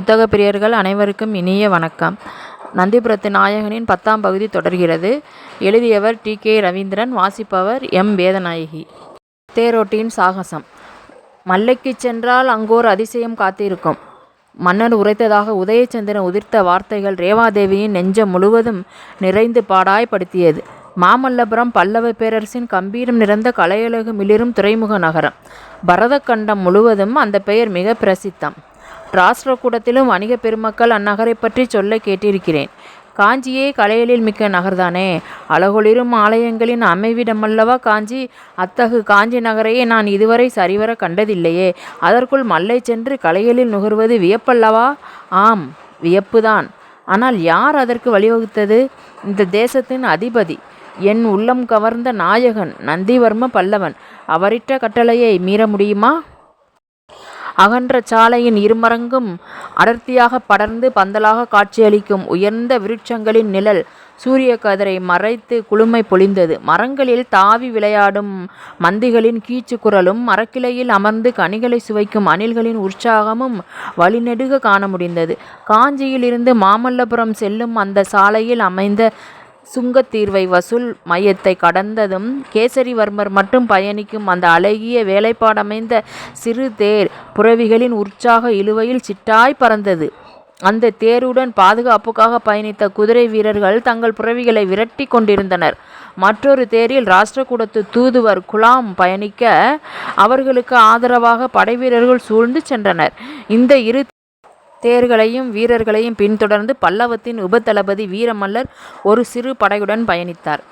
புத்தக பிரியர்கள் அனைவருக்கும் இனிய வணக்கம். நந்திபுரத்து நாயகனின் பத்தாம் பகுதி தொடர்கிறது. எழுதியவர் டி கே ரவீந்திரன் வாசிப்பவர் எம் வேதநாயகி. தேரோட்டியின் சாகசம். மல்லைக்குச் சென்றால் அங்கோர் அதிசயம் காத்திருக்கும். மன்னர் உரைத்ததாக உதயச்சந்திரன் உதிர்த்த வார்த்தைகள் ரேவாதேவியின் நெஞ்சம் முழுவதும் நிறைந்து பாடாய்ப்படுத்தியது. மாமல்லபுரம் பல்லவ பேரரசின் கம்பீரம் நிறைந்த கலையழகு மிளிரும் துறைமுக நகரம். பரதக்கண்டம் முழுவதும் அந்த பெயர் மிக பிரசித்தம். ராஷ்டிரகூடத்திலும் வணிக பெருமக்கள் அந்நகரை பற்றி சொல்ல கேட்டிருக்கிறேன். காஞ்சியே கலையலில் மிக்க நகர்தானே? அழகொளிரும் ஆலயங்களின் அமைவிடமல்லவா காஞ்சி? அத்தகு காஞ்சி நகரையே நான் இதுவரை சரிவர கண்டதில்லையே. அதற்குள் மல்லை சென்று கலையலில் நுகர்வது வியப்பல்லவா? ஆம் வியப்புதான். ஆனால் யார் அதற்கு வழிவகுத்தது? இந்த தேசத்தின் அதிபதி என் உள்ளம் கவர்ந்த நாயகன் நந்திவர்ம பல்லவன். அவரிட்ட கட்டளையை மீற முடியுமா? அகன்ற சாலையின் இருமரங்கும் அடர்த்தியாக படர்ந்து பந்தலாக காட்சியளிக்கும் உயர்ந்த விருட்சங்களின் நிழல் சூரிய கதிரை மறைத்து குளுமை பொழிந்தது. மரங்களில் தாவி விளையாடும் மந்திகளின் கீச்சு குரலும் மரக்கிளையில் அமர்ந்து கனிகளை சுவைக்கும் அணில்களின் உற்சாகமும் வழிநெடுக காண முடிந்தது. காஞ்சியிலிருந்து மாமல்லபுரம் செல்லும் அந்த சாலையில் அமைந்த சுங்கத்தீர்வை வசூல் மையத்தை கடந்ததும் கேசரிவர்மர் மட்டும் பயணிக்கும் அந்த அழகிய வேலைப்பாடமைந்த சிறு தேர் புறவிகளின் உற்சாக இழுவையில் சிட்டாய் பறந்தது. அந்த தேருடன் பாதுகாப்புக்காக பயணித்த குதிரை வீரர்கள் தங்கள் புறவிகளை விரட்டி கொண்டிருந்தனர். மற்றொரு தேரில் ராஷ்டிரகூடத்து தூதுவர் குலாம் பயணிக்க அவர்களுக்கு ஆதரவாக படைவீரர்கள் சூழ்ந்து சென்றனர். இந்த இரு தேர்களையும் வீரர்களையும் பின்தொடர்ந்து பல்லவத்தின் உபதளபதி வீரமல்லர் ஒரு சிறு படையுடன் பயணித்தார்.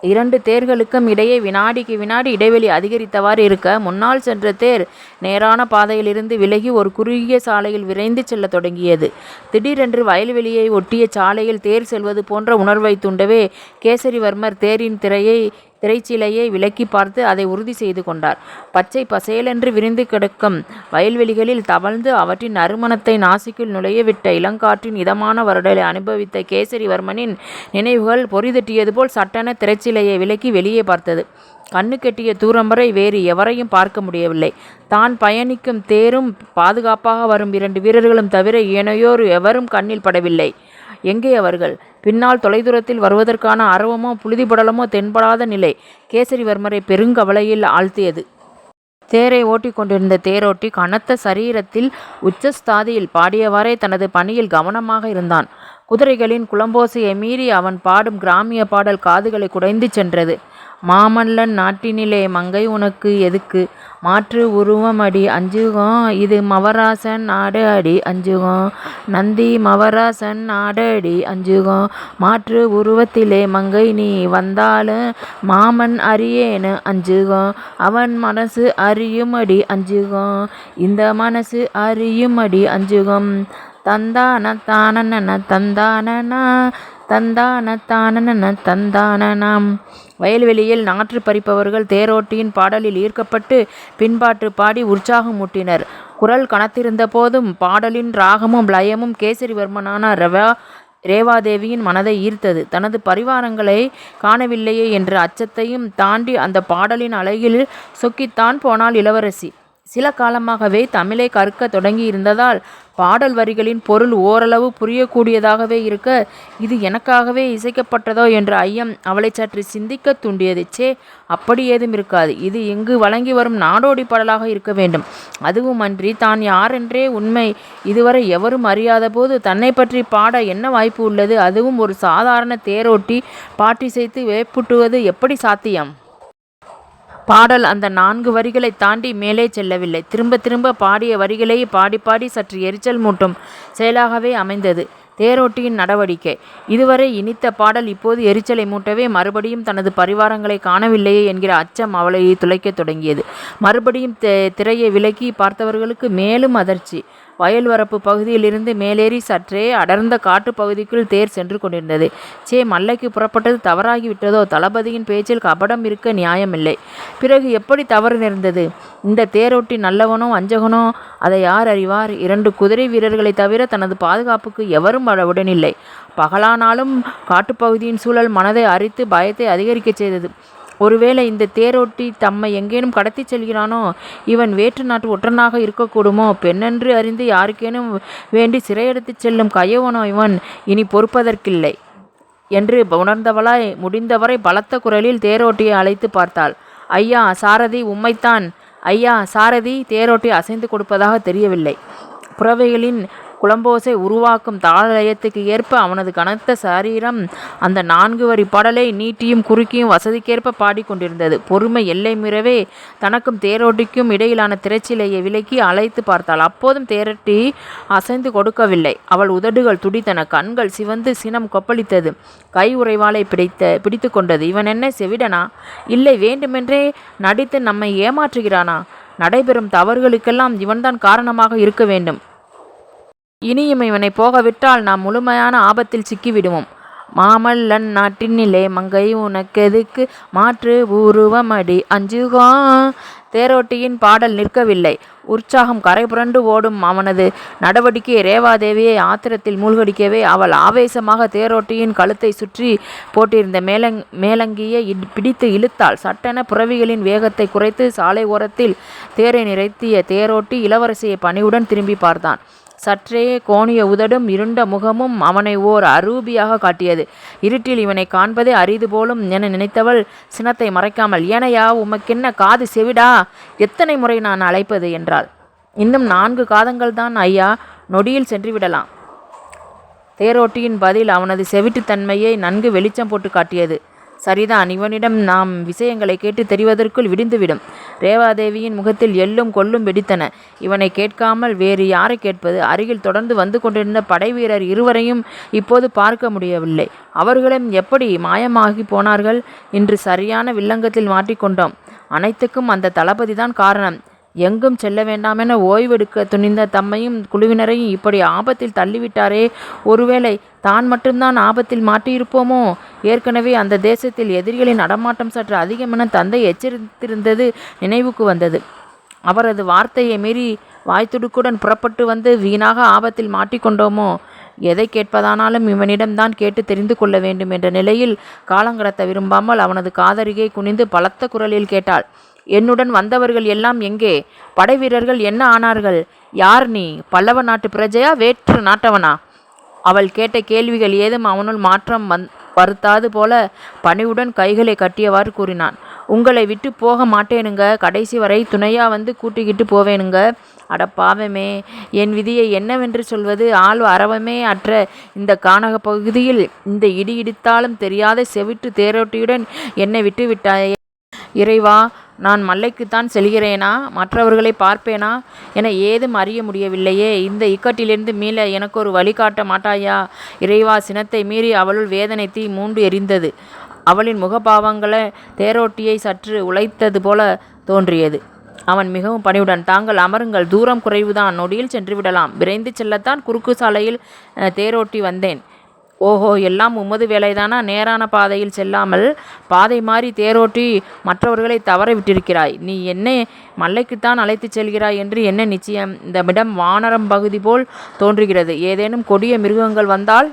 இரண்டு தேர்களுக்கும் இடையே வினாடிக்கு வினாடி இடைவெளி அதிகரித்தவாறு இருக்க முன்னால் சென்ற தேர் நேரான பாதையிலிருந்து விலகி ஒரு குறுகிய சாலையில் விரைந்து செல்ல தொடங்கியது. திடீரென்று வயல்வெளியை ஒட்டிய சாலையில் தேர் செல்வது போன்ற உணர்வை தூண்டவே கேசரிவர்மர் தேரின் திரையை திரைச்சீலையை விலக்கி பார்த்து அதை உறுதி செய்து கொண்டார். பச்சை பசேலென்று விரிந்து கிடக்கும் வயல்வெளிகளில் தவழ்ந்து அவற்றின் நறுமணத்தை நாசிக்குள் நுழையவிட்ட இளங்காற்றின் இதமான வருடலை அனுபவித்த கேசரிவர்மனின் நினைவுகள் பொறிதட்டியது போல் சட்டென திரைச்சீலையை விலக்கி வெளியே பார்த்தது. கண்ணு கெட்டிய தூரம் வரை வேறு எவரையும் பார்க்க முடியவில்லை. தான் பயணிக்கும் தேரும் பாதுகாப்பாக வரும் இரண்டு வீரர்களும் தவிர ஏனையோர் எவரும் கண்ணில் படவில்லை. எங்கே அவர்கள்? பின்னால் தொலைதூரத்தில் வருவதற்கான அரவமோ புழுதிபடலமோ தென்படாத நிலை. கேசரிவர்மரை பெருங்கவலையில் ஆழ்த்தியது. தேரை ஓட்டிக் கொண்டிருந்த தேரோட்டி கனத்த சரீரத்தில் உச்சஸ்தாதியில் பாடியவாறே தனது பணியில் கவனமாக இருந்தான். குதிரைகளின் குளம்போசையை மீறி அவன் பாடும் கிராமிய பாடல் காதுகளை குடைந்து சென்றது. மாமல்லன் நாட்டினிலே மங்கை உனக்கு எதுக்கு? மாற்று உருவம் அடி அஞ்சுகம் இது மவராசன் நாடு அடி அஞ்சுகம் நந்தி மவராசன் நாடு அடி அஞ்சுகம் மாற்று உருவத்திலே மங்கை நீ வந்தாலும் மாமன் அறியேனு அஞ்சுகம் அவன் மனசு அறியும் அடி அஞ்சுகம் இந்த மனசு அறியும் அடி அஞ்சுகம் தந்தான தானன தந்தானனா தந்தான தானன தந்தானனாம். வயல்வெளியில் நாற்று பறிப்பவர்கள் தேரோட்டியின் பாடலில் ஈர்க்கப்பட்டு பின்பாட்டு பாடி உற்சாகமூட்டினர் குரல் கனத்திருந்த போதும் பாடலின் ராகமும் லயமும் கேசரிவர்மனான ரவா ரேவாதேவியின் மனதை ஈர்த்தது. தனது பரிவாரங்களை காணவில்லையே என்ற அச்சத்தையும் தாண்டி அந்த பாடலின் அழகில் சொக்கித்தான் போனாள் இளவரசி. சில காலமாகவே தமிழை கற்க தொடங்கி இருந்ததால் பாடல் வரிகளின் பொருள் ஓரளவு புரியக்கூடியதாகவே இருக்க இது எனக்காகவே இசைக்கப்பட்டதோ என்ற ஐயம் அவளை சற்று சிந்திக்க தூண்டியது. சே அப்படி ஏதும் இருக்காது. இது இங்கு வழங்கி வரும் நாடோடி பாடலாக இருக்க வேண்டும். அதுவும் அன்றி தான் யாரென்றே உண்மை இதுவரை எவரும் அறியாத போது தன்னை பற்றி பாட என்ன வாய்ப்பு உள்ளது? அதுவும் ஒரு சாதாரண தேரோட்டி பாட்டி செய்து வேப்புட்டுவது எப்படி சாத்தியம்? பாடல் அந்த நான்கு வரிகளை தாண்டி மேலே செல்லவில்லை. திரும்ப திரும்ப பாடிய வரிகளை பாடி பாடி சற்று எரிச்சல் மூட்டும் செயலாகவே அமைந்தது. தேரோட்டியின் நடவடிக்கை. இதுவரை இனித்த பாடல் இப்போது எரிச்சலை மூட்டவே மறுபடியும் தனது பரிவாரங்களை காணவில்லையே என்கிற அச்சம் அவளை துளைக்கத் தொடங்கியது. மறுபடியும் திரையை விலக்கி பார்த்தவர்களுக்கு மேலும் அதிர்ச்சி. வயல்வரப்பு பகுதியிலிருந்து மேலேறி சற்றே அடர்ந்த காட்டு பகுதிக்குள் தேர் சென்று கொண்டிருந்தது. சே மல்லைக்கு புறப்பட்டது தவறாகிவிட்டதோ? தளபதியின் பேச்சில் கபடம் இருக்க நியாயமில்லை. பிறகு எப்படி தவறு நேர்ந்தது? இந்த தேரொட்டி நல்லவனோ அஞ்சகனோ அதை யார் அறிவார்? இரண்டு குதிரை வீரர்களை தவிர தனது பாதுகாப்புக்கு எவரும் உடனில்லை. பகலானாலும் காட்டுப்பகுதியின் சூழல் மனதை அரித்து பயத்தை அதிகரிக்கச் செய்தது. ஒருவேளை இந்த தேரோட்டி தம்மை எங்கேனும் கடத்திச் செல்கிறானோ இவன் வேற்று நாட்டு ஒற்றனாக இருக்கக்கூடுமோ? பெண்ணென்று அறிந்து யாருக்கேனும் வேண்டி சிறையெடுத்துச் செல்லும் கயவனோ இவன் இனி பொறுப்பதற்கில்லை. என்று உணர்ந்தவளாய் முடிந்தவரை பலத்த குரலில் தேரோட்டியை அழைத்து பார்த்தாள். ஐயா சாரதி உம்மைத்தான். ஐயா சாரதி தேரோட்டி அசைந்து கொடுப்பதாக தெரியவில்லை. புறவைகளின் குளம்போசை உருவாக்கும் தாளலயத்துக்கு ஏற்ப அவனது கனத்த சரீரம் அந்த நான்கு வரி பாடலை நீட்டியும் குறுக்கியும் வசதிக்கேற்ப பாடிக்கொண்டிருந்தது. பொறுமை எல்லை மீறவே தனக்கும் தேரோட்டிக்கும் இடையிலான திரைச்சிலையை விலக்கி அழைத்து பார்த்தாள். அப்போதும் தேரட்டி அசைந்து கொடுக்கவில்லை. அவள் உதடுகள் துடித்தன. கண்கள் சிவந்து சினம் கொப்பளித்தது. கை உறைவாளை பிடித்த பிடித்து கொண்டது. இவன் என்ன செவிடனா? இல்லை வேண்டுமென்றே நடித்து நம்மை ஏமாற்றுகிறானா? நடைபெறும் தவறுகளுக்கெல்லாம் இவன்தான் காரணமாக இருக்க வேண்டும். இனியும் இவனை போகவிட்டால் நாம் முழுமையான ஆபத்தில் சிக்கிவிடுவோம். மாமல்லன் நாட்டினிலே மங்கை உனக்கெதுக்கு மாற்று உருவமடி. அஞ்சுகா தேரோட்டியின் பாடல் நிற்கவில்லை. உற்சாகம் கரை புரண்டு ஓடும் அவனது நடவடிக்கை ரேவாதேவியை ஆத்திரத்தில் மூழ்கடிக்கவே அவள் ஆவேசமாக தேரோட்டியின் கழுத்தை சுற்றி போட்டிருந்த மேலங் மேலங்கியை இட்- பிடித்து இழுத்தாள். சட்டென புறவிகளின் வேகத்தை குறைத்து சாலை ஓரத்தில் தேரை நிறைத்திய தேரோட்டி இளவரசியை பணியுடன் திரும்பி பார்த்தான். சற்றே கோணிய உதடும் இருண்ட முகமும் அவனை ஓர் அரூபியாக காட்டியது. இருட்டில் இவனை காண்பதே அரிது போலும் என நினைத்தவள் சினத்தை மறைக்காமல் ஏனையா உமக்கென்ன காது செவிடா? எத்தனை முறை நான் அழைப்பது? என்றாள். இன்னும் நான்கு காதங்கள் தான் ஐயா நொடியில் சென்று விடலாம் தேரோட்டியின் பதில் அவனது செவிட்டுத்தன்மையை நன்கு வெளிச்சம் போட்டு காட்டியது. சரிதான். இவனிடம் நாம் விஷயங்களை கேட்டு தெரிவதற்குள் விடிந்துவிடும். ரேவாதேவியின் முகத்தில் எள்ளும் கொல்லும் வெடித்தன. இவனை கேட்காமல் வேறு யாரை கேட்பது? அருகில் தொடர்ந்து வந்து கொண்டிருந்த படைவீரர் இருவரையும் இப்போது பார்க்க முடியவில்லை. அவர்களும் எப்படி மாயமாகி போனார்கள்? இன்று சரியான வில்லங்கத்தில் மாட்டிக்கொண்டோம் அனைத்துக்கும் அந்த தளபதிதான் காரணம். எங்கும் செல்ல வேண்டாமென ஓய்வெடுக்க துணிந்த தம்மையும் குழுவினரையும் இப்படி ஆபத்தில் தள்ளிவிட்டாரே. ஒருவேளை தான் மட்டும்தான் ஆபத்தில் மாட்டியிருப்போமோ? ஏற்கனவே அந்த தேசத்தில் எதிரிகளின் நடமாட்டம் சற்று அதிகமென தந்தை எச்சரித்திருந்தது நினைவுக்கு வந்தது. அவரது வார்த்தையை மீறி வாய்த்துடுக்குடன் புறப்பட்டு வந்து வீணாக ஆபத்தில் மாட்டிக்கொண்டோமோ? எதை கேட்பதானாலும் இவனிடம்தான் கேட்டு தெரிந்து கொள்ள வேண்டும் என்ற நிலையில் காலங்கடத்த விரும்பாமல் அவனது காதருகே குனிந்து பலத்த குரலில் கேட்டாள். என்னுடன் வந்தவர்கள் எல்லாம் எங்கே? படைவீரர்கள் என்ன ஆனார்கள்? யார் நீ? பல்லவ நாட்டு பிரஜையா வேற்று நாட்டவனா? அவள் கேட்ட கேள்விகள் ஏதும் அவனுள் மாற்றம் வந் வருத்தாது போல பணிவுடன் கைகளை கட்டியவாறு கூறினான். உங்களை விட்டு போக மாட்டேனுங்க. கடைசி வரை துணையாக வந்து கூட்டிக்கிட்டு போவேனுங்க. அட பாவமே என் விதியை என்னவென்று சொல்வது? ஆள் அரவமே அற்ற இந்த கானக பகுதியில் இந்த இடி இடித்தாலும் தெரியாத செவிட்டு தேரோட்டியுடன் என்னை விட்டு விட்டாயே இறைவா நான் மல்லைக்குத்தான் செல்கிறேனா? மற்றவர்களை பார்ப்பேனா? என ஏதும் அறிய முடியவில்லையே. இந்த இக்கட்டிலிருந்து மீள எனக்கு ஒரு வழி காட்ட மாட்டாயா? இறைவா சினத்தை மீறி அவளுள் வேதனை தீ மூண்டு எரிந்தது. அவளின் முகபாவங்களை தேரோட்டியை சற்று உழைத்தது போல தோன்றியது. அவன் மிகவும் பணிவுடன் தாங்கள் அமருங்கள் தூரம் குறைவுதான் நொடியில் சென்று விடலாம். விரைந்து செல்லத்தான் குறுக்கு சாலையில் தேரோட்டி வந்தேன். ஓஹோ எல்லாம் உமது வேலைதானா? நேரான பாதையில் செல்லாமல் பாதை மாறி தேரோட்டி மற்றவர்களை தவற விட்டிருக்கிறாய். நீ என்ன மல்லைக்குத்தான் அழைத்துச் செல்கிறாய் என்று என்ன நிச்சயம்? இந்த இடம் வானரம் பகுதி போல் தோன்றுகிறது. ஏதேனும் கொடிய மிருகங்கள் வந்தால்?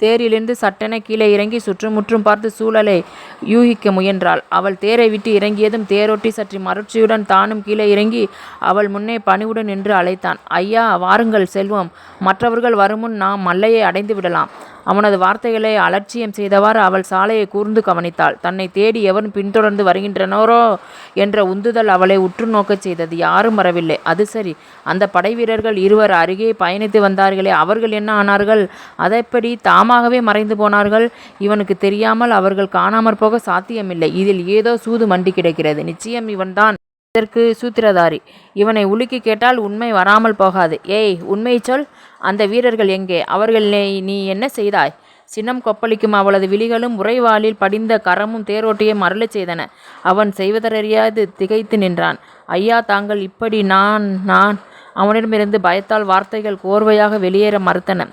தேரிலிருந்து சட்டென கீழே இறங்கி சுற்றுமுற்றும் பார்த்து சூழலை யூகிக்க முயன்றாள். அவள் தேரை விட்டு இறங்கியதும் தேரொட்டி சற்று மறுச்சியுடன் தானும் கீழே இறங்கி அவள் முன்னே பணிவுடன் நின்று அழைத்தான். ஐயா வாருங்கள் செல்வம். மற்றவர்கள் வருமுன் நாம் மல்லையை அடைந்து விடலாம். அவனது வார்த்தைகளை அலட்சியம் செய்தவாறு அவள் சாலையை கூர்ந்து கவனித்தாள். தன்னை தேடி எவன் பின்தொடர்ந்து வருகின்றனரோ என்ற உந்துதல் அவளை உற்று நோக்கச் செய்தது. யாரும் வரவில்லை. அது சரி. அந்த படைவீரர்கள் இருவர் அருகே பயணித்து வந்தார்களே. அவர்கள் என்ன ஆனார்கள்? அதைப்படி தாமாகவே மறைந்து போனார்கள். இவனுக்கு தெரியாமல் அவர்கள் காணாமற் போக சாத்தியமில்லை. இதில் ஏதோ சூது மண்டி கிடக்கிறது. நிச்சயம் இவன்தான் இதற்கு சூத்திரதாரி இவனை உலுக்கி கேட்டால் உண்மை வராமல் போகாது. ஏய் உண்மை சொல். அந்த வீரர்கள் எங்கே? அவர்களை நீ என்ன செய்தாய்? சின்னம் கொப்பளிக்கும் அவளது விழிகளும் உறைவாளில் படிந்த கரமும் தேரோட்டியும் அருளச் செய்தன. அவன் செய்வதறியாது திகைத்து நின்றான். ஐயா தாங்கள் இப்படி நான் நான் அவனிடமிருந்து பயத்தால் வார்த்தைகள் கோர்வையாக வெளியேற மறுத்தன.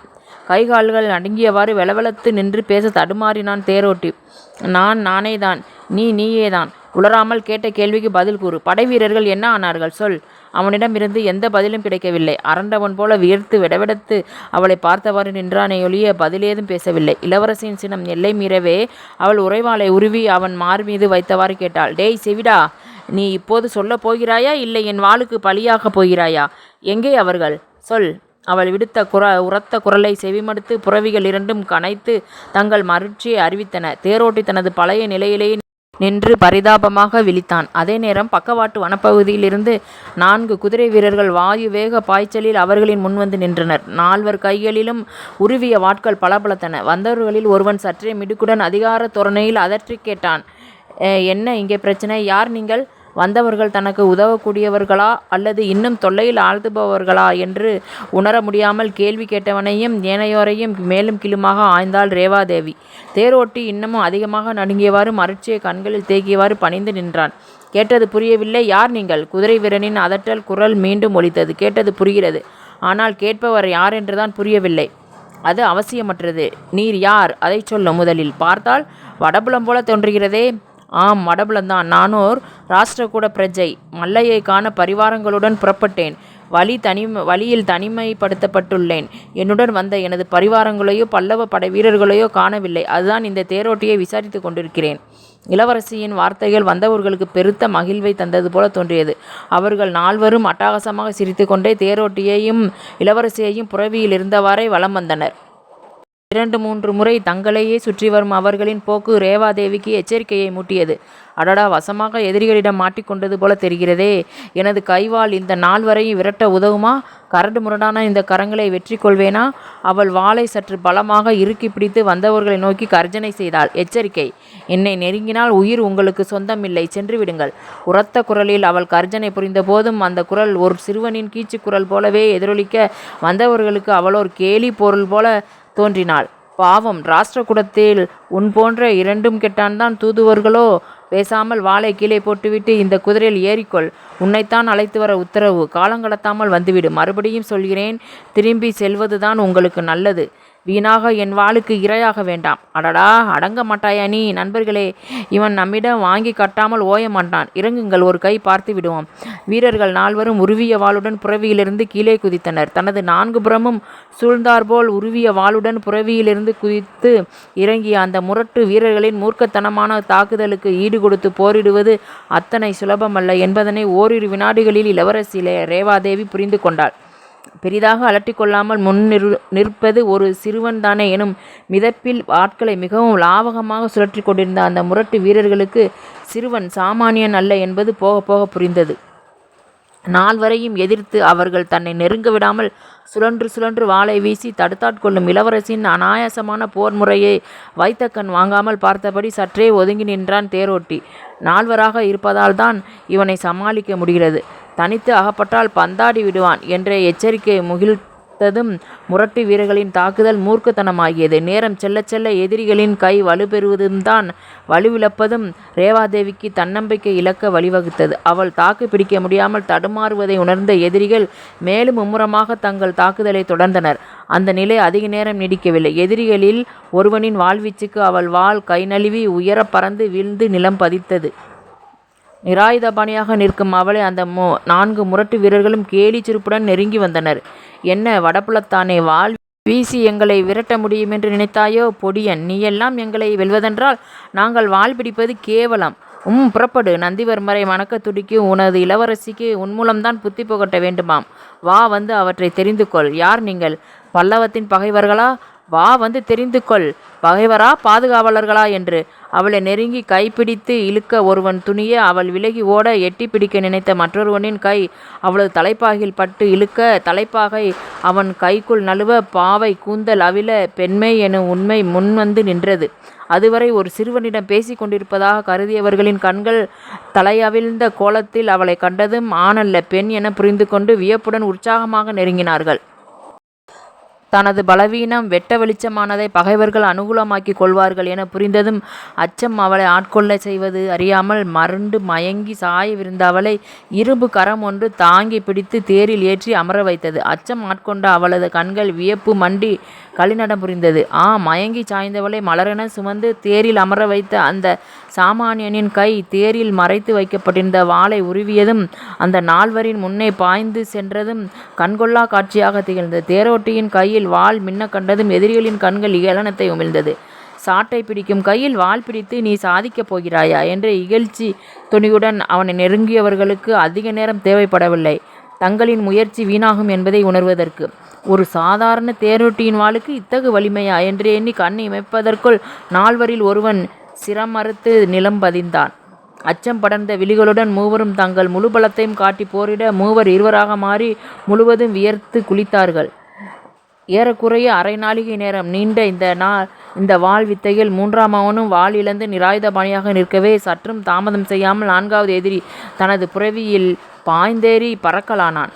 கைகால்கள் நடுங்கியவாறு வெலவெலத்து நின்று பேச தடுமாறினான் தேரோட்டி. நான் நானேதான். நீ நீயேதான். உளராமல் கேட்ட கேள்விக்கு பதில் கூறு. படைவீரர்கள் என்ன ஆனார்கள்? சொல். அவனிடமிருந்து எந்த பதிலும் கிடைக்கவில்லை. அரண்டவன் போல வியர்த்து விடவிடத்து அவளை பார்த்தவாறு நின்றானே ஒழிய பதிலேதும் பேசவில்லை. இளவரசியின் சினம் எல்லை மீறவே அவள் உறைவாளை உருவி அவன் மார் மீது வைத்தவாறு கேட்டாள். டேய் செவிடா. நீ இப்போது சொல்லப் போகிறாயா? இல்லை என் வாளுக்கு பலியாகப் போகிறாயா? எங்கே அவர்கள்? சொல். அவள் விடுத்த குர உரத்த குரலை செவிமடுத்து புறவிகள் இரண்டும் கனைத்து தங்கள் மகிழ்ச்சியை அறிவித்தன. தேரோட்டி தனது பழைய நிலையிலேயே நின்று பரிதாபமாக விழித்தான். அதே நேரம் பக்கவாட்டு வனப்பகுதியிலிருந்து நான்கு குதிரை வீரர்கள் வாயு வேக பாய்ச்சலில் அவர்களின் முன்வந்து நின்றனர். நால்வர் கைகளிலும் உருவிய வாட்கள் பளபளத்தன. வந்தவர்களில் ஒருவன் சற்றே மிடுக்குடன் அதிகார தோரணையில் அதற்றி கேட்டான் என்ன இங்கே பிரச்சனை? யார் நீங்கள்? வந்தவர்கள் தனக்கு உதவக்கூடியவர்களா அல்லது இன்னும் தொல்லையில் ஆழ்த்துபவர்களா என்று உணர முடியாமல் கேள்வி கேட்டவனையும் ஏனையோரையும் மேலும் கிளுமாக ஆய்ந்தாள் ரேவாதேவி. தேரோட்டி இன்னமும் அதிகமாக நடுங்கியவாறு மறுச்சியை கண்களில் தேக்கியவாறு பணிந்து நின்றான். கேட்டது புரியவில்லை யார் நீங்கள்? குதிரை வீரனின் அதட்டல் குரல் மீண்டும் ஒலித்தது. கேட்டது புரிகிறது ஆனால் கேட்பவர் யார் என்றுதான் புரியவில்லை. அது அவசியமற்றது. நீர் யார்? அதை சொல்ல முதலில். பார்த்தால் வடபுலம் போல தோன்றுகிறதே. ஆம் மடபுலந்தான். நானோர் ராஷ்டிரகூட பிரஜை. மல்லையை காண பரிவாரங்களுடன் புறப்பட்டேன். வழி தனி வழியில் தனிமைப்படுத்தப்பட்டுள்ளேன். என்னுடன் வந்த எனது பரிவாரங்களையோ பல்லவ படை வீரர்களையோ காணவில்லை. அதுதான் இந்த தேரோட்டியை விசாரித்து கொண்டிருக்கிறேன். இளவரசியின் வார்த்தைகள் வந்தவர்களுக்கு பெருத்த மகிழ்வை தந்தது போல தோன்றியது. அவர்கள் நால்வரும் அட்டகாசமாக சிரித்துக்கொண்டே தேரோட்டியையும் இளவரசியையும் புறவியில் இருந்தவாறே வலம் வந்தனர். இரண்டு மூன்று முறை தங்களையே சுற்றி வரும் அவர்களின் போக்கு ரேவாதேவிக்கு எச்சரிக்கையை மூட்டியது. அடடா வசமாக எதிரிகளிடம் மாட்டிக்கொண்டது போல தெரிகிறதே. எனது கைவாள் இந்த நாள் வரையும் விரட்ட உதவுமா? கரடு முரடான இந்த கரங்களை வெற்றி கொள்வேனா? அவள் வாளை சற்று பலமாக இறுக்கி பிடித்து வந்தவர்களை நோக்கி கர்ஜனை செய்தாள். எச்சரிக்கை. என்னை நெருங்கினால் உயிர் உங்களுக்கு சொந்தமில்லை சென்று விடுங்கள். உரத்த குரலில் அவள் கர்ஜனை புரிந்த போதும் அந்த குரல் ஒரு சிறுவனின் கீச்சு குரல் போலவே எதிரொலிக்க வந்தவர்களுக்கு அவளோர் கேலி பொருள் போல தோன்றினாள். பாவம் ராஷ்டிரகூடத்தில் உன் போன்ற இரண்டும் கெட்டான்தான் தூதுவர்களோ? பேசாமல் வாளை கீழே போட்டுவிட்டு இந்த குதிரையில் ஏறிக்கொள். உன்னைத்தான் அழைத்து வர உத்தரவு. காலங்கடத்தாமல் வந்துவிடு. மறுபடியும் சொல்கிறேன் திரும்பி செல்வதுதான் உங்களுக்கு நல்லது. வீணாக என் வாளுக்கு இரையாக வேண்டாம். அடடா அடங்க மாட்டாயா நீ? நண்பர்களே இவன் நம்மிடம் வாங்கி கட்டாமல் ஓய மாட்டான். இறங்குங்கள் ஒரு கை பார்த்து விடுவோம். வீரர்கள் நால்வரும் உருவிய வாளுடன் புறவியிலிருந்து கீழே குதித்தனர். தனது நான்கு புறமும் சூழ்ந்தார்போல் உருவிய வாளுடன் புறவியிலிருந்து குதித்து இறங்கிய அந்த முரட்டு வீரர்களின் மூர்க்கத்தனமான தாக்குதலுக்கு ஈடு கொடுத்து போரிடுவது அத்தனை சுலபமல்ல என்பதனை ஓரிரு வினாடிகளில் இளவரசி ரேவாதேவி புரிந்து கொண்டாள். பெரிதாக அலட்டிக்கொள்ளாமல் முன் நிறு நிற்பது ஒரு சிறுவன் தானே எனும் மிதப்பில் ஆட்களை மிகவும் லாவகமாக சுழற்றி கொண்டிருந்த அந்த முரட்டு வீரர்களுக்கு சிறுவன் சாமானியன் அல்ல என்பது போக போக புரிந்தது. நால்வரையும் எதிர்த்து அவர்கள் தன்னை நெருங்க விடாமல் சுழன்று சுழன்று வாளை வீசி தடுத்தாட்கொள்ளும் இளவரசின் அனாயாசமான போர் முறையை வைத்த கண் வாங்காமல் பார்த்தபடி சற்றே ஒதுங்கி நின்றான் தேரோட்டி. நால்வராக இருப்பதால் தான் இவனை சமாளிக்க முடிகிறது. தனித்து அகப்பட்டால் பந்தாடி விடுவான் என்ற எச்சரிக்கை முகிழ்த்ததும் முரட்டு வீரர்களின் தாக்குதல் மூர்க்கத்தனமாகியது. நேரம் செல்ல செல்ல எதிரிகளின் கை வலுப்பெறுவதும் தான் வலுவிழப்பதும் ரேவாதேவிக்கு தன்னம்பிக்கை இழக்க வழிவகுத்தது. அவள் தாக்கு பிடிக்க முடியாமல் தடுமாறுவதை உணர்ந்த எதிரிகள் மேலும் மும்முரமாக தங்கள் தாக்குதலை தொடர்ந்தனர். அந்த நிலை அதிக நேரம் நீடிக்கவில்லை. எதிரிகளில் ஒருவனின் வாழ்வீச்சுக்கு அவள் வாள் கை நழுவி உயரப் பறந்து வீழ்ந்து நிலம் பதித்தது. நிராயுதபாணியாக நிற்கும் அவளை அந்த மு நான்கு முரட்டு வீரர்களும் கேலி சிரிப்புடன் நெருங்கி வந்தனர். என்ன வடப்புலத்தானே வாள் வீசி எங்களை விரட்ட முடியும் என்று நினைத்தாயோ? பொடியன் நீயெல்லாம் எங்களை வெல்வதென்றால் நாங்கள் வாள் பிடிப்பது கேவலம். உம் புறப்படு. நந்திவர்மரை மணக்க துடிக்கு உனது இளவரசிக்கு உன் மூலம்தான் புத்தி புகட்ட வேண்டுமாம். வா வந்து அவற்றை தெரிந்து கொள் யார் நீங்கள்? பல்லவத்தின் பகைவர்களா? வா வந்து தெரிந்து கொள் பகைவரா பாதுகாவலர்களா என்று. அவளை நெருங்கி கைப்பிடித்து இழுக்க ஒருவன் துணிய அவள் விலகி ஓட எட்டி பிடிக்க நினைத்த மற்றொருவனின் கை அவளது தலைப்பாகில் பட்டு இழுக்க தலைப்பாகை அவன் கைக்குள் நழுவ பாவை கூந்தல் அவில பெண்மை எனும் உண்மை முன்வந்து நின்றது. அதுவரை ஒரு சிறுவனிடம் பேசிக் கொண்டிருப்பதாக கருதியவர்களின் கண்கள் தலையவிழ்ந்த கோலத்தில் அவளை கண்டதும் ஆணல்ல பெண் என புரிந்து கொண்டு வியப்புடன் உற்சாகமாக நெருங்கினார்கள். தனது பலவீனம் வெட்ட வெளிச்சமானதை பகைவர்கள் அனுகூலமாக்கிக் கொள்வார்கள் என புரிந்ததும் அச்சம் அவளை ஆட்கொள்ள செய்வது அறியாமல் மருண்டு மயங்கி சாயவிருந்த அவளை இரும்பு கரம் ஒன்று தாங்கி பிடித்து தேரில் ஏற்றி அமர வைத்தது. அச்சம் ஆட்கொண்ட அவளது கண்கள் வியப்பு மண்டி களிநடம் புரிந்தது. ஆ மயங்கி சாய்ந்தவளை மலரென சுமந்து தேரில் அமர வைத்த அந்த சாமானியனின் கை தேரில் மறைத்து வைக்கப்பட்டிருந்த வாளை உருவியதும் அந்த நால்வரின் முன்னே பாய்ந்து சென்றதும் கண்கொள்ளா காட்சியாக திகழ்ந்தது. தேரோட்டியின் கையில் வாள் மின்ன கண்டதும் எதிரிகளின் கண்கள் இகலனத்தை உமிழ்ந்தது. சாட்டை பிடிக்கும் கையில் வாள் பிடித்து நீ சாதிக்கப் போகிறாயா? என்ற இகழ்ச்சி துணியுடன் அவனை நெருங்கியவர்களுக்கு அதிக நேரம் தேவைப்படவில்லை. தங்களின் முயற்சி வீணாகும் என்பதை உணர்வதற்கு. ஒரு சாதாரண தேரோட்டியின் வாளுக்கு இத்தகு வலிமையா? என்று எண்ணி கண்ணை இமைப்பதற்குள் நால்வரில் ஒருவன் சிரமறுத்து நிலம் பதிந்தான். அச்சம் படர்ந்த விழிகளுடன் மூவரும் தங்கள் முழு பலத்தையும் காட்டி போரிட மூவர் இருவராக மாறி முழுவதும் வியர்த்து குளித்தார்கள். ஏறக்குறைய அரை நாளிகை நேரம் நீண்ட இந்த நாள் இந்த வாள் வித்தையில் மூன்றாம் அவனும் வாள் இழந்து நிராயுதபாணியாக நிற்கவே சற்றும் தாமதம் செய்யாமல் நான்காவது எதிரி தனது புரவியில் பாய்ந்தேறி பறக்கலானான்.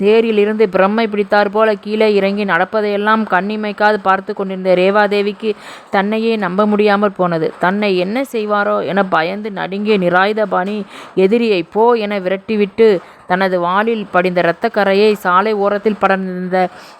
தேரிலிருந்து பிரம்மை பிடித்தாற் போல கீழே இறங்கி நடப்பதையெல்லாம் கண்ணிமைக்காது பார்த்து கொண்டிருந்த ரேவாதேவிக்கு தன்னையே நம்ப முடியாமல் போனது. தன்னை என்ன செய்வாரோ என பயந்து நடுங்கிய நிராயுதபாணி எதிரியை போ என விரட்டிவிட்டு தனது வாளில் படிந்த இரத்தக்கரையை சாலை ஓரத்தில் படர்ந்திருந்த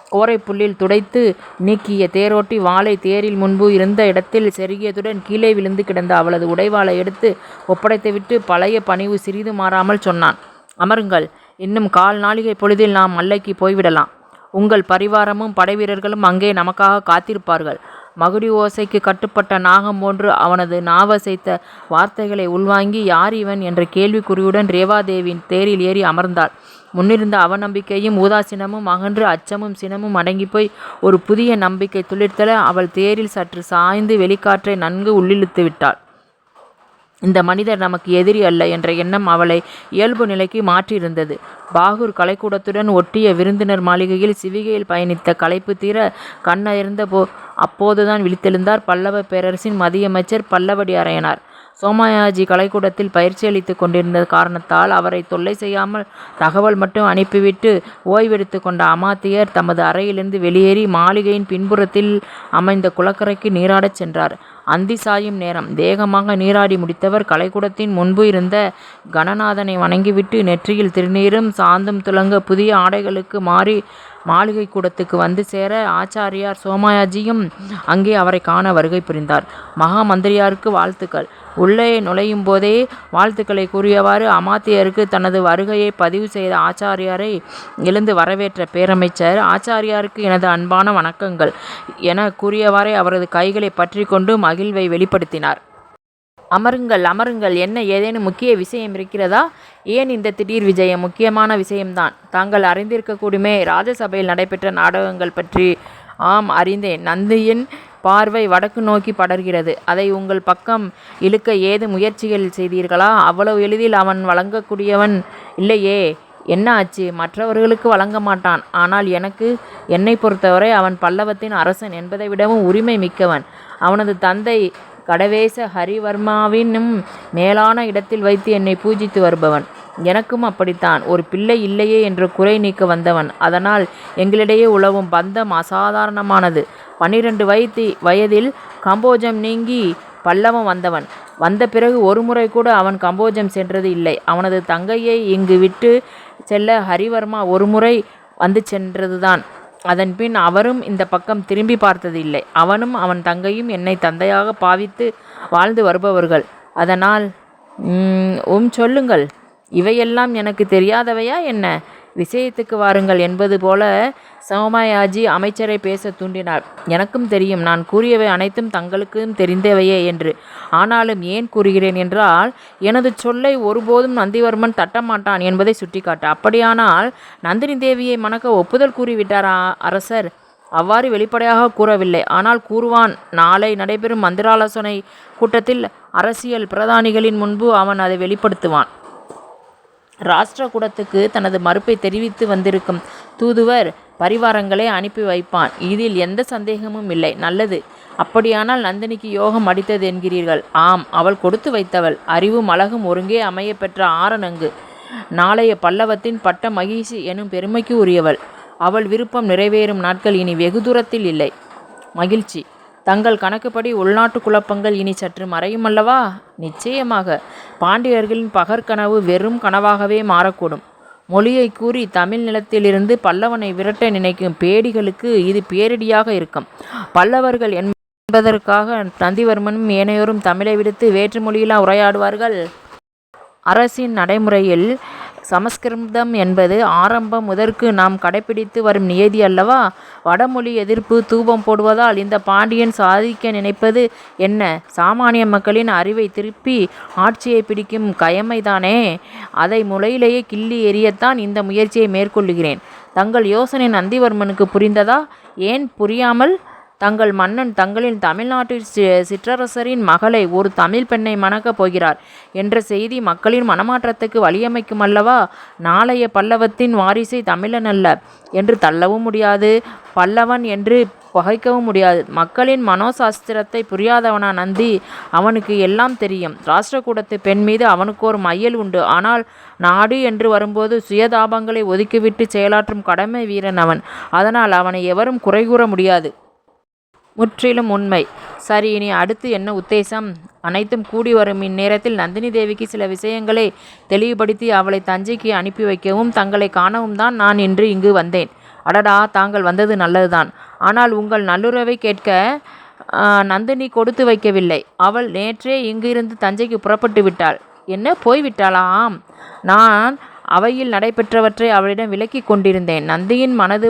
கோரைப்புல்லில் துடைத்து நீக்கிய தேரோட்டி வாளை தேரில் முன்பு இருந்த இடத்தில் செருகியதுடன் கீழே விழுந்து கிடந்த அவளது உடைவாளை எடுத்து ஒப்படைத்துவிட்டு பழைய பணிவு சிறிது மாறாமல் சொன்னான். அமருங்கள். இன்னும் கால் நாளிகை பொழுதில் நாம் மல்லைக்கு போய்விடலாம். உங்கள் பரிவாரமும் படைவீரர்களும் அங்கே நமக்காக காத்திருப்பார்கள். மகுடி ஓசைக்கு கட்டுப்பட்ட நாகம் போன்று அவனது நாவசைத்த வார்த்தைகளை உள்வாங்கி யார் இவன் என்ற கேள்விக்குறியுடன் ரேவாதேவியின் தேரில் ஏறி அமர்ந்தாள். முன்னிருந்த அவநம்பிக்கையும் உதாசீனமும் அகன்று அச்சமும் சினமும் அடங்கிப்போய் ஒரு புதிய நம்பிக்கை துளிர்த்தல அவள் தேரில் சற்று சாய்ந்து வெளிக்காற்றை நன்கு உள்ளிழுத்து விட்டாள். இந்த மனிதர் நமக்கு எதிரி அல்ல என்ற எண்ணம் அவளை இயல்பு நிலைக்கு மாற்றியிருந்தது. பாகூர் கலைக்கூடத்துடன் ஒட்டிய விருந்தினர் மாளிகையில் சிவிகையில் பயணித்த களைப்பு தீர கண்ணயர்ந்த போ அப்போதுதான் விழித்தெழுந்தார் பல்லவ பேரரசின் மதியமைச்சர் பல்லவடி அரையனார். சோமாயாஜி கலைக்கூடத்தில் பயிற்சி அளித்து கொண்டிருந்த காரணத்தால் அவரை தொல்லை செய்யாமல் தகவல் மட்டும் அனுப்பிவிட்டு ஓய்வெடுத்து கொண்ட அமாத்தியர் தமது அறையிலிருந்து வெளியேறி மாளிகையின் பின்புறத்தில் அமைந்த குளக்கரைக்கு நீராடச் சென்றார். அந்தி சாயும் நேரம். வேகமாக நீராடி முடித்தவர் கலைக்கூடத்தின் முன்பு இருந்த கணநாதனை வணங்கிவிட்டு நெற்றியில் திருநீரும் சாந்தும் துலங்க புதிய ஆடைகளுக்கு மாறி மாளிகை கூடத்துக்கு வந்து சேர ஆச்சாரியார் சோமாயாஜியும் அங்கே அவரை காண வருகை புரிந்தார். மகா மந்திரியாருக்கு வாழ்த்துக்கள். உள்ளே நுழையும் போதே வாழ்த்துக்களை கூறியவாறு அமாத்தியருக்கு தனது வருகையை பதிவு செய்த ஆச்சாரியாரை எழுந்து வரவேற்ற பேரமைச்சர் ஆச்சாரியாருக்கு எனது அன்பான வணக்கங்கள் என கூறியவாறே அவரது கைகளை பற்றி கொண்டு மகிழ்வை வெளிப்படுத்தினார். அமருங்கள் அமருங்கள். என்ன ஏதேனும் முக்கிய விஷயம் இருக்கிறதா? ஏன் இந்த திடீர் விஜயம் முக்கியமான விஷயம்தான்? தாங்கள் அறிந்திருக்கக்கூடுமே ராஜசபையில் நடைபெற்ற நாடகங்கள் பற்றி. ஆம் அறிந்தேன். நந்தியின் பார்வை வடக்கு நோக்கி படர்கிறது. அதை உங்கள் பக்கம் இழுக்க ஏது முயற்சிகள் செய்தீர்களா? அவ்வளவு எளிதில் அவன் வழங்கக்கூடியவன் இல்லையே. என்ன ஆச்சு? மற்றவர்களுக்கு வழங்க மாட்டான். ஆனால் எனக்கு என்னை பொறுத்தவரை அவன் பல்லவத்தின் அரசன் என்பதை விடவும் உரிமை மிக்கவன். அவனது தந்தை கடவேச ஹரிவர்மாவினும் மேலான இடத்தில் வைத்து என்னை பூஜித்து வருபவன். எனக்கும் அப்படித்தான். ஒரு பிள்ளை இல்லையே என்று குறை நீக்க வந்தவன். அதனால் எங்களிடையே உழவும் பந்தம் அசாதாரணமானது. பன்னிரண்டு வயது வயதில் கம்போஜம் நீங்கி பல்லவம் வந்தவன். வந்த பிறகு ஒரு முறை கூட அவன் கம்போஜம் சென்றது இல்லை. அவனது தங்கையை இங்கு விட்டு செல்ல ஹரிவர்மா ஒரு முறை வந்து சென்றதுதான். அதன்பின் அவரும் இந்த பக்கம் திரும்பி பார்த்ததில்லை. அவனும் அவன் தங்கையும் என்னை தந்தையாக பாவித்து வாழ்ந்து வருபவர்கள். அதனால் உம் சொல்லுங்கள். இவையெல்லாம் எனக்கு தெரியாதவையா என்ன? விஷயத்துக்கு வாருங்கள் என்பது போல சோமாயாஜி அமைச்சரை பேச தூண்டினார் எனக்கும் தெரியும் நான் கூறியவை அனைத்தும் தங்களுக்கும் தெரிந்தவையே என்று. ஆனாலும் ஏன் கூறுகிறேன் என்றால் எனது சொல்லை ஒருபோதும் நந்திவர்மன் தட்டமாட்டான் என்பதை சுட்டிக்காட்ட. அப்படியானால் நந்தினி தேவியை மணக்க ஒப்புதல் கூறிவிட்டார் அரசர்? அவ்வாறு வெளிப்படையாக கூறவில்லை. ஆனால் கூறுவான் நாளை நடைபெறும் மந்திராலோசனை கூட்டத்தில் அரசியல் பிரதானிகளின் முன்பு அவன் அதை வெளிப்படுத்துவான். ராஷ்டிரகூடத்துக்கு தனது மறுப்பை தெரிவித்து வந்திருக்கும் தூதுவர் பரிவாரங்களை அனுப்பி வைப்பான். இதில் எந்த சந்தேகமும் இல்லை. நல்லது. அப்படியானால் நந்தினிக்கு யோகம் அடித்தது என்கிறீர்கள். ஆம் அவள் கொடுத்து வைத்தவள். அறிவும் அழகும் ஒருங்கே அமைய பெற்ற ஆரணங்கு. நாளைய பல்லவத்தின் பட்ட மகிழ்ச்சி எனும் பெருமைக்கு உரியவள். அவள் விருப்பம் நிறைவேறும் நாட்கள் இனி வெகு தூரத்தில் இல்லை. மகிழ்ச்சி. தங்கள் கணக்குப்படி உள்நாட்டு குழப்பங்கள் இனி சற்று மறையுமல்லவா நிச்சயமாக. பாண்டியர்களின் பகற்கனவு வெறும் கனவாகவே மாறக்கூடும். மொழியை கூறி தமிழ் நிலத்திலிருந்து பல்லவனை விரட்ட நினைக்கும் பேடிகளுக்கு இது பேரிடியாக இருக்கும். பல்லவர்கள் என்பதற்காக நந்திவர்மனும் ஏனையோரும் தமிழை விடுத்து வேற்று மொழியிலா உரையாடுவார்கள்? அரசின் நடைமுறையில் சமஸ்கிருதம் என்பது ஆரம்பம் முதற்கு நாம் கடைப்பிடித்து வரும் நியதி அல்லவா? வடமொழி எதிர்ப்பு தூபம் போடுவதால் இந்த பாண்டியன் சாதிக்க நினைப்பது என்ன? சாமானிய மக்களின் அறிவை திருப்பி ஆட்சியை பிடிக்கும் கயமைதானே? அதை முளையிலேயே கிள்ளி எறியத்தான் இந்த முயற்சியை மேற்கொள்ளுகிறேன். தங்கள் யோசனை நந்திவர்மனுக்கு புரிந்ததா? ஏன் புரியாமல் தங்கள் மன்னன் தங்களின் தமிழ்நாட்டின் சிற்றரசரின் மகளை ஒரு தமிழ் பெண்ணை மணக்கப் போகிறார். என்ற செய்தி மக்களின் மனமாற்றத்துக்கு வழியமைக்கும் அல்லவா? நாளைய பல்லவத்தின் வாரிசை தமிழன் அல்ல. என்று தள்ளவும் முடியாது. பல்லவன் என்று பகைக்கவும் முடியாது. மக்களின் மனோசாஸ்திரத்தை புரியாதவனா நந்தி? அவனுக்கு எல்லாம் தெரியும். ராஷ்டிரகூடத்து பெண் மீது அவனுக்கு ஒரு மையல் உண்டு. ஆனால் நாடு என்று வரும்போது சுயதாபங்களை ஒதுக்கிவிட்டு செயலாற்றும் கடமை வீரன் அவன். அதனால் அவனை எவரும் குறை கூற முடியாது. முற்றிலும் உண்மை. சரி இனி அடுத்து என்ன உத்தேசம்? அனைத்தும் கூடி வரும் இந்நேரத்தில் நந்தினி தேவிக்கு சில விஷயங்களை தெளிவுபடுத்தி அவளை தஞ்சைக்கு அனுப்பி வைக்கவும் தங்களை காணவும் தான் நான் இன்று இங்கு வந்தேன். அடடா தாங்கள் வந்தது நல்லதுதான். ஆனால் உங்கள் நல்லுறவை கேட்க நந்தினி கொடுத்து வைக்கவில்லை. அவள் நேற்றே இங்கிருந்து தஞ்சைக்கு புறப்பட்டு விட்டாள். என்ன? போய்விட்டாளாம் நான் அவையில் நடைபெற்றவற்றை அவளிடம் விலக்கி கொண்டிருந்தேன். நந்தியின் மனது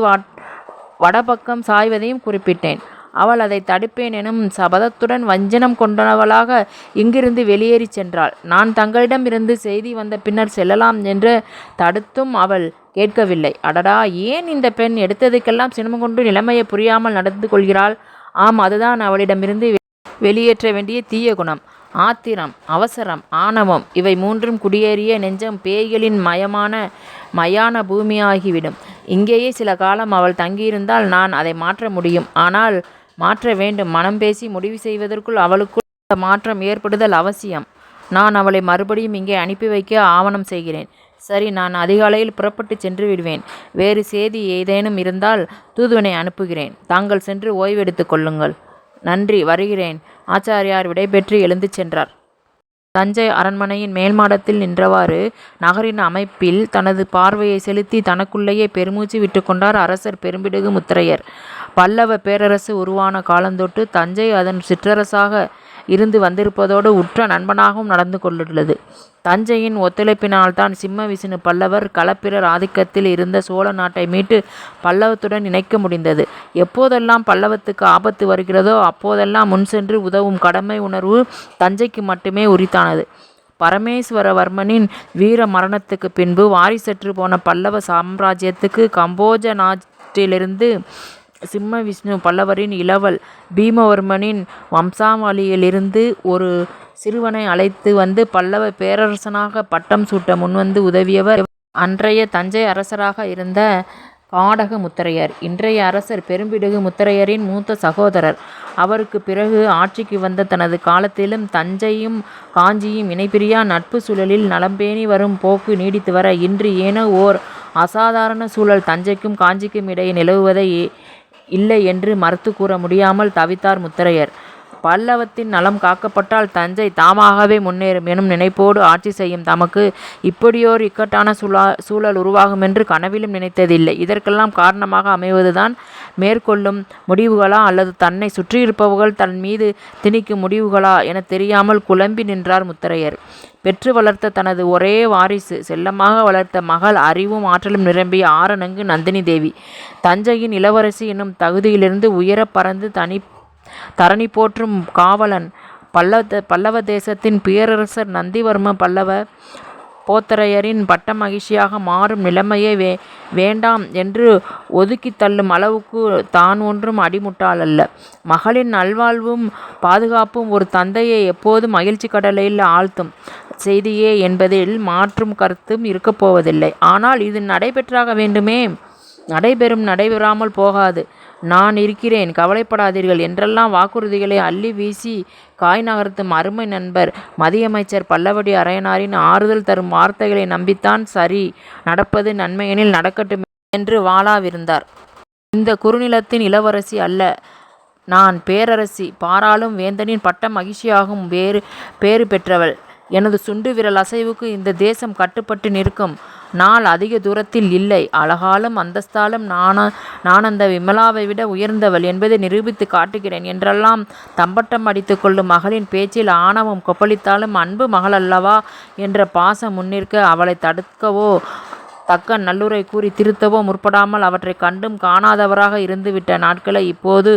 வடபக்கம் சாய்வதையும் குறிப்பிட்டேன். அவள் அதை தடுப்பேன் எனும் சபதத்துடன் வஞ்சனம் கொண்டவளாக இங்கிருந்து வெளியேறிச் சென்றாள். நான் தங்களிடமிருந்து செய்தி வந்த பின்னர் செல்லலாம் என்று தடுத்தும் அவள் கேட்கவில்லை. அடடா ஏன் இந்த பெண் எடுத்ததுக்கெல்லாம் சினமம் கொண்டு நிலைமையை புரியாமல் நடந்து கொள்கிறாள்? ஆம் அதுதான் அவளிடமிருந்து வெளியேற்ற வேண்டிய தீய குணம். ஆத்திரம் அவசரம் ஆணவம் இவை மூன்றும் குடியேறிய நெஞ்சம் பேய்களின் மயமான மயான பூமியாகிவிடும். இங்கேயே சில காலம் அவள் தங்கியிருந்தால் நான் அதை மாற்ற முடியும். ஆனால் மாற்ற வேண்டும். மனம் பேசி முடிவு செய்வதற்குள் அவளுக்குள் அந்த மாற்றம் ஏற்படுதல் அவசியம். நான் அவளை மறுபடியும் இங்கே அனுப்பி வைக்க ஆவணம் செய்கிறேன். சரி நான் அதிகாலையில் புறப்பட்டு சென்று விடுவேன். வேறு செய்தி ஏதேனும் இருந்தால் தூதுவனை அனுப்புகிறேன். தாங்கள் சென்று ஓய்வெடுத்து கொள்ளுங்கள். நன்றி வருகிறேன். ஆச்சாரியார் விடைபெற்று எழுந்து சென்றார். தஞ்சை அரண்மனையின் மேல் மாடத்தில் நின்றவாறு நகரின் அமைப்பில் தனது பார்வையை செலுத்தி தனக்குள்ளேயே பெருமூச்சு விட்டுக்கொண்டார் அரசர் பெரும்பிடுகு முத்திரையர். பல்லவ பேரரசு உருவான காலந்தொட்டு தஞ்சை அதன் சிற்றரசாக இருந்து வந்திருப்பதோடு உற்ற நண்பனாகவும் நடந்து கொண்டுள்ளது. தஞ்சையின் ஒத்துழைப்பினால்தான் சிம்ம விஷ்ணு பல்லவர் களப்பிரர் ஆதிக்கத்தில் இருந்த சோழ நாட்டை மீட்டு பல்லவத்துடன் இணைக்க முடிந்தது. எப்போதெல்லாம் பல்லவத்துக்கு ஆபத்து வருகிறதோ அப்போதெல்லாம் முன் சென்று உதவும் கடமை உணர்வு தஞ்சைக்கு மட்டுமே உரித்தானது. பரமேஸ்வரவர்மனின் வீர மரணத்துக்கு பின்பு வாரிசற்று போன பல்லவ சாம்ராஜ்யத்துக்கு கம்போஜ நாட்டிலிருந்து சிம்ம விஷ்ணு பல்லவரின் இளவல் பீமவர்மனின் வம்சாவளியிலிருந்து ஒரு சிறுவனை அழைத்து வந்து பல்லவ பேரரசனாக பட்டம் சூட்ட முன்வந்து உதவியவர். அன்றைய தஞ்சை அரசராக இருந்த காடக முத்தரையர் இன்றைய அரசர் பெரும்பிடுகு முத்தரையரின் மூத்த சகோதரர். அவருக்கு பிறகு ஆட்சிக்கு வந்த தனது காலத்திலும் தஞ்சையும் காஞ்சியும் இணைப்பிரியா நட்பு சூழலில் நலம்பேணி வரும் போக்கு நீடித்து வர இன்று ஏனோ ஓர் அசாதாரண சூழல் தஞ்சைக்கும் காஞ்சிக்கும் இடையே நிலவுவதை இல்லை என்று மறுத்து கூற முடியாமல் தவித்தார் முத்தரையர். பல்லவத்தின் நலம் காக்கப்பட்டால் தஞ்சை தாமாகவே முன்னேறும் எனும் நினைப்போடு ஆட்சி செய்யும் தமக்கு இப்படியோர் இக்கட்டான சூழா சூழல் உருவாகுமென்று கனவிலும் நினைத்ததில்லை. இதற்கெல்லாம் காரணமாக அமைவதுதான் மேற்கொள்ளும் முடிவுகளா அல்லது தன்னை சுற்றியிருப்பவர்கள் தன் மீது திணிக்கும் முடிவுகளா எனத் தெரியாமல் குழம்பி நின்றார் முத்தரையர். பெற்று வளர்த்த தனது ஒரே வாரிசு. செல்லமாக வளர்த்த மகள் அறிவும் ஆற்றலும் நிரம்பிய ஆரணங்கு நந்தினி தேவி. தஞ்சையின் இளவரசி என்னும் தகுதியிலிருந்து உயரப் பறந்து தனி தரணி போற்றும் காவலன் பல்லவ பல்லவ தேசத்தின் பேரரசர் நந்திவர்ம பல்லவ போத்தரையரின் பட்ட மகிழ்ச்சியாக மாறும் நிலைமையை வே வேண்டாம் என்று ஒதுக்கி தள்ளும் அளவுக்கு தான் ஒன்றும் அடிமுட்டாள் அல்ல. மகளின் நல்வாழ்வும் பாதுகாப்பும் ஒரு தந்தையை எப்போதும் மகிழ்ச்சி கடலையில் ஆழ்த்தும். செய்தியே என்பதில் மாற்றும் கருத்தும் இருக்கப்போவதில்லை ஆனால் இது நடைபெற்றாக வேண்டுமே. நடைபெறும் நடைபெறாமல் போகாது. நான் இருக்கிறேன் கவலைப்படாதீர்கள் என்றெல்லாம் வாக்குறுதிகளை அள்ளி வீசி காய் நகர்த்தும் அருமை நண்பர் மதியமைச்சர் பல்லவடி அரையனாரின் ஆறுதல் தரும் வார்த்தைகளை நம்பித்தான் சரி நடப்பது நன்மையெனில் நடக்கட்டும் என்று வாளாவிருந்தார் இந்த குறுநிலத்தின் இளவரசி அல்ல. நான் பேரரசி பாராளும் வேந்தனின் பட்ட மகிழ்ச்சியாகும் வேறு பேறு பெற்றவள். எனது சுண்டு விரல் அசைவுக்கு இந்த தேசம் கட்டுப்பட்டு நிற்கும். நாள் அதிக தூரத்தில் இல்லை. அழகாலும் அந்தஸ்தாலும் நான நான் அந்த விமலாவை விட உயர்ந்தவள் என்பதை நிரூபித்து காட்டுகிறேன் என்றெல்லாம் தம்பட்டம் அடித்து கொள்ளும் மகளின் பேச்சில் ஆணவம் கொப்பளித்தாலும் அன்பு மகள் அல்லவா என்ற பாசம் முன்னிற்க அவளை தடுக்கவோ தக்க நல்லுரை கூறி திருத்தவோ முற்படாமல் அவற்றை கண்டும் காணாதவராக இருந்துவிட்ட நாட்களை இப்போது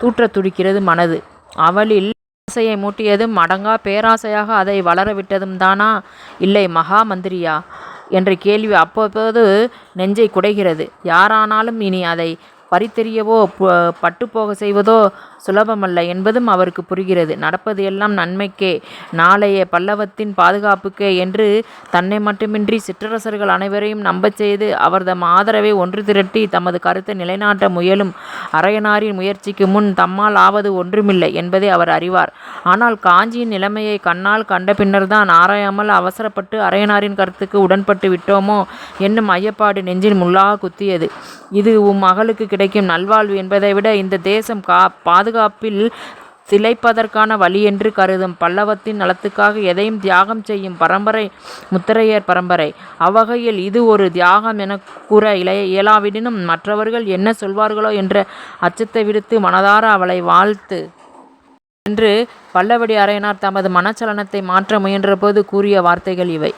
தூற்றத் துடிக்கிறது மனது. அவளில் ஆசையை மூட்டியதும் அடங்கா பேராசையாக அதை வளர விட்டதும் தானா? இல்லை மகா மந்திரியா? என்ற கேள்வி அப்போது நெஞ்சை குடைகிறது. யாரானாலும் இனி அதை பறித்தெறியவோ பட்டுப்போக செய்வதோ சுலபமல்ல என்பதும் அவருக்கு புரிகிறது. நடப்பது எல்லாம் நன்மைக்கே நாளைய பல்லவத்தின் பாதுகாப்புக்கே என்று தன்னை மட்டுமின்றி சிற்றரசர்கள் அனைவரையும் நம்பச் செய்து அவர்தம் ஆதரவை ஒன்று திரட்டி தமது கருத்தை நிலைநாட்ட முயலும் அரையனாரின் முயற்சிக்கு முன் தம்மால் ஆவது ஒன்றுமில்லை என்பதை அவர் அறிவார். ஆனால் காஞ்சியின் நிலைமையை கண்ணால் கண்ட பின்னர்தான் ஆராயாமல் அவசரப்பட்டு அரையனாரின் கருத்துக்கு உடன்பட்டு விட்டோமோ என்னும் ஐயப்பாடு நெஞ்சில் முள்ளாக குத்தியது. இது உம் மகளுக்கு கிடைக்கும் நல்வாழ்வு என்பதை விட இந்த தேசம் கா பாதுகாப்பில் திளைப்பதற்கான வழி என்று கருதும் பல்லவத்தின் நலத்துக்காக எதையும் தியாகம் செய்யும் பரம்பரை முத்தரையர் பரம்பரை. அவ்வகையில் இது ஒரு தியாகம் என கூற இளைய இயலாவிடினும் மற்றவர்கள் என்ன சொல்வார்களோ என்ற அச்சத்தை விடுத்து மனதார அவளை வாழ்த்து. என்று பல்லவடி அறையனார் தமது மனச்சலனத்தை மாற்ற முயன்றபோது கூறிய வார்த்தைகள் இவை.